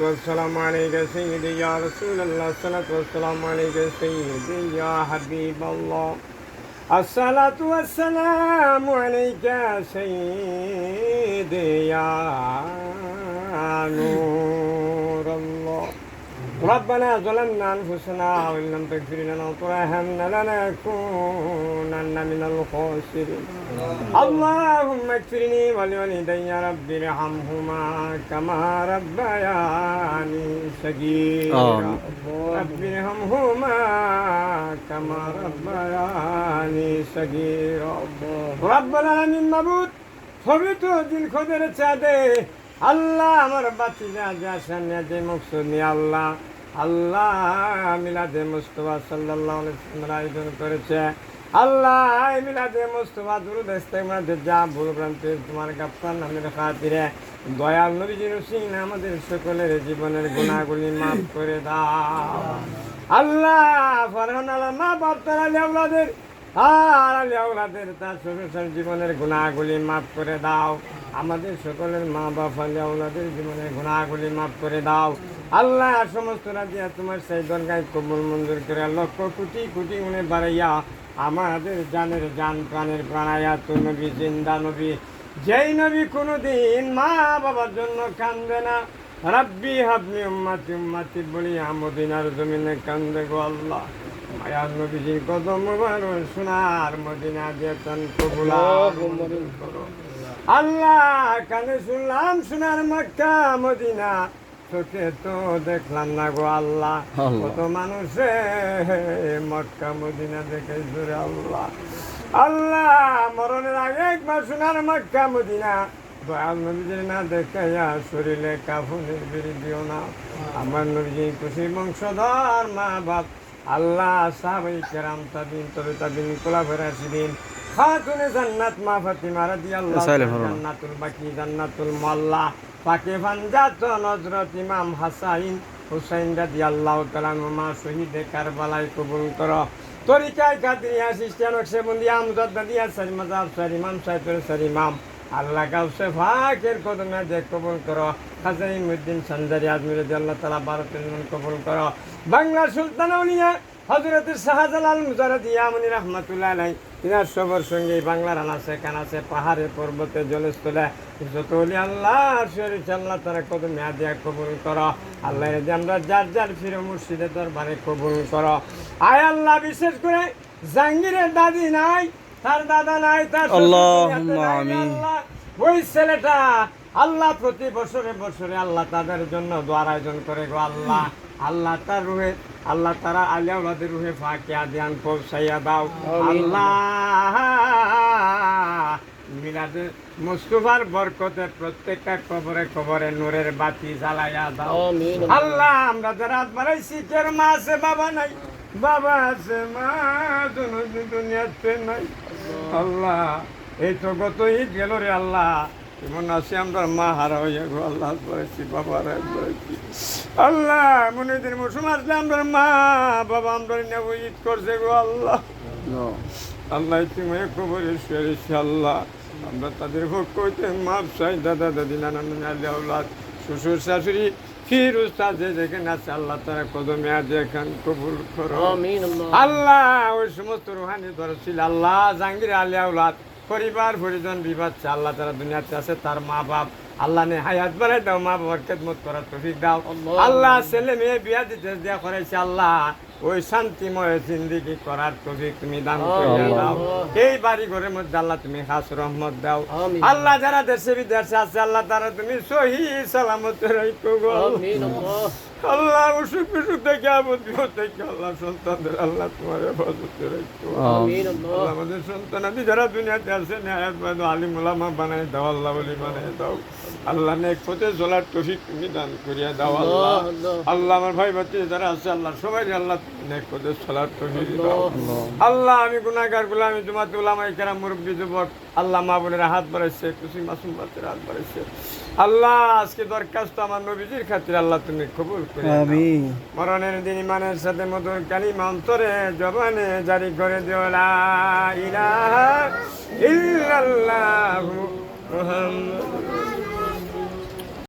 والسلام عليك سيدي يا رسول الله. الصلاة والسلام عليك سيدي يا حبيب الله. الصلاة والسلام عليك سيدي يا نور. ربنا ظلمنا أنفسنا وإن لم تغفر لنا وترحمنا لنكونن من الخاسرين اللهم اكفرني ولوالدي رب ارحمهما كما ربياني صغيرا آمين. رب ارحمهما كما ربياني صغيرا رب العالمين মাবুদ পবিত্র দিন খোদের চাঁদে আল্লাহ আমার বাতি যা যা সামনে যে মকসুদ নিয়ে আল্লাহ আল্লাহ মিলাদে মুস্তফা ওয়াসাল্লাম আয়োজন করেছে। আল্লাহ মিলাদে মুস্তফা দুরুদ ইস্তেগফার যা ভুল ভ্রান্তি তোমার গাফফার নামের খাতিরে দয়াল নবীজির সিং আমাদের সকলের জীবনের গুণাগুলি মাফ করে দাও। আল্লাহ ফরহান আল্লাহ মা বাপ তারা আউলাদের আর আলী তার শ্বশুর জীবনের গুণাগুলি মাফ করে দাও। আমাদের সকলের মা বাপ আলী আউলাদের জীবনের গুণাগুলি মাফ করে দাও। আল্লাহ সমস্ত রাজিয়া তোমার সেই দরগায় কবুল মঞ্জুর করে লক্ষ কোটি কোটি উনি বাড়াইয়া আমাদের জানের জান প্রাণের প্রাণায়া তো নবী জিন্দা নবী। যেই নবী কোনো দিন মা বাবার জন্য কান্দে না। রাব্বি হাবনি উম্মাতি উম্মাতি বলি আমদিনার জমিনে কান্দে গো আল্লাহ। মায়ার নবীজির কদম সোনার মদিনা যেতন কবুলা আল্লাহ কানে শুনলাম সোনার মক্কা মদিনা। চোখে তো দেখলাম না গো আল্লাহ। কত মানুষে মক্কা মদিনা দেখে জুড়ে আল্লাহ। আল্লাহ মরণের আগে একবার সোনার মক্কা মদিনা। দয়াল নবীজির না দেখাইয়া শরীরে কাফনের বিড়ি দিও না। আমার নবীজি খুশি বংশধর মা বাপ। আল্লাহ সাহাবাই কেরাম তাবিন তবে তাবিন কোলা ফেরাসিদিন খাতুনে জান্নাত মা ফাতিমা রাদিয়াল্লাহু। জান্নাতুল বাকি জান্নাতুল মাল্লা পাকে ভাঞ্জাত নজরত ইমাম হাসাইন হুসাইন রাদিয়াল্লাহু তাআলা মা শহীদে কারবালায় কবুল কর। তরিকায় কাদিয়া সিস্টেন সেবন্দি আমজাদ, দাদিয়া সারিমাজাব সারিমাম সারি সারিমাম আল্লাহ কাউসে ফাকের কদমে যে কবুল করো। খাজাই মুদ্দিন সঞ্জারি আজমির আল্লাহ তালা ভারতের জন কবুল করো। বাংলা সুলতান উলিয়া হজরত শাহজালাল মুজারদ ইয়ামনি রহমতুল্লাহ আলাই তিনার সবর সঙ্গে বাংলার আনাসে কানাসে পাহাড়ে পর্বতে জলস্থলে যত অলি আল্লাহ শরীফ আল্লাহ, তারা কত মেয়াদিয়া কবুল করো। আল্লাহ আমরা যার যার ফিরে মুর্শিদের দরবারে কবুল করো। আয় আল্লাহ, বিশেষ করে জাহাঙ্গীরের দাদি নাই তার দাদা নাই তার ওই ছেলেটা আল্লাহ প্রতি বছরে বছরে আল্লাহ তাদের জন্য দোয়ার আয়োজন করে গো আল্লাহ। আল্লাহ তার রুহে আল্লাহ তারা আলিয়াউলাদের রুহে ফাঁকিয়া দিয়ান পৌঁছাইয়া দাও। আল্লাহ মিলাদে মুস্তফার বরকতে প্রত্যেকটা কবরে কবরে নূরের বাতি জ্বালাইয়া দাও। আল্লাহ আমরা যে রাত বাড়াইছি কের মা আছে বাবা নাই। বাবা আছে মা দুনিয়া দুনিয়াতে নাই। আল্লাহ, এই তো গত ঈদ গেল রে আল্লাহ। এমন আছি আমরা, মা হারা হইয়া গো, আল্লাহ বলেছি, বাবা বলেছি। আল্লাহ মনিদের মৌসুম আসলে আমরা মা, বাবা আমরা নেব, ঈদ করছে গো আল্লাহ। আল্লাহ তুমি কবরে শুয়েছি আল্লাহ। আমরা তাদের ভোগ করতে মাপ চাই, দাদা, দাদি, নানা, নানি আল্লাহ শ্বশুর, শাশুড়ি ফির উস্তাদ যে যেখানে আছে আল্লাহ তারা কদমে আছে এখান কবুল করো। আল্লাহ। ওই সমস্ত রুহানি ধরেছিল। আল্লাহ জাহাঙ্গীর আলিয়া আউলাদ পরিবার পরিজন বিবাদ আল্লাহ তারা দুনিয়াতে আছে তার মা বাপ আল্লাহ নে হায়াত বলে দাও মা বাবার খেদমত করার তফিক দাও। আল্লাহ। ছেলে মেয়ে বিয়া দিতে দেওয়া করেছে আল্লাহ ওই শান্তিময় জিন্দিগি করার তফিক তুমি দান করে দাও। এই বাড়ি ঘরের মধ্যে আল্লাহ তুমি খাস রহমত দাও। আল্লাহ যারা দেশে বিদেশে আছে আল্লাহ তারা তুমি সহি সালামত রাখো গো। আল্লাহ। অসুখ বিসুখ থেকে আপদ বিপদ থেকে আল্লাহ সন্তানদের আল্লাহ তোমার হেফাজতে রাখো আল্লাহ। আমাদের সন্তানাদি যারা দুনিয়াতে আছে ন্যায়াত বাদ আলিম ওলামা বানায় দাও আল্লাহ বলি বানায় দাও। আল্লাহ নেক পথে চলার তফিক তুমি দান করিয়া দাও আল্লাহ আল্লাহ। আমার ভাই বাচ্চা যারা আছে আল্লাহ সবাই আল্লাহ নেক পথে চলার তফিক দাও। আল্লাহ। আমি গুনাহগারগুলা আমি তোমার উলামাই কেরাম মুরব্বী যুবক আল্লাহ মা বলে হাত বাড়াইছে খুশি মাসুম বাচ্চার হাত বাড়াইছে। আল্লাহ আজকে দরখাস্ত আমার নবীজির খাতির আল্লাহ তুমি কবুল করে। আমিন। মরণের দিন ইমানের সাথে মধুর কালিমা অন্তরে জবানে জারি করে দিও লা ইলাহা ইল্লাল্লাহু মুহাম্মাদুর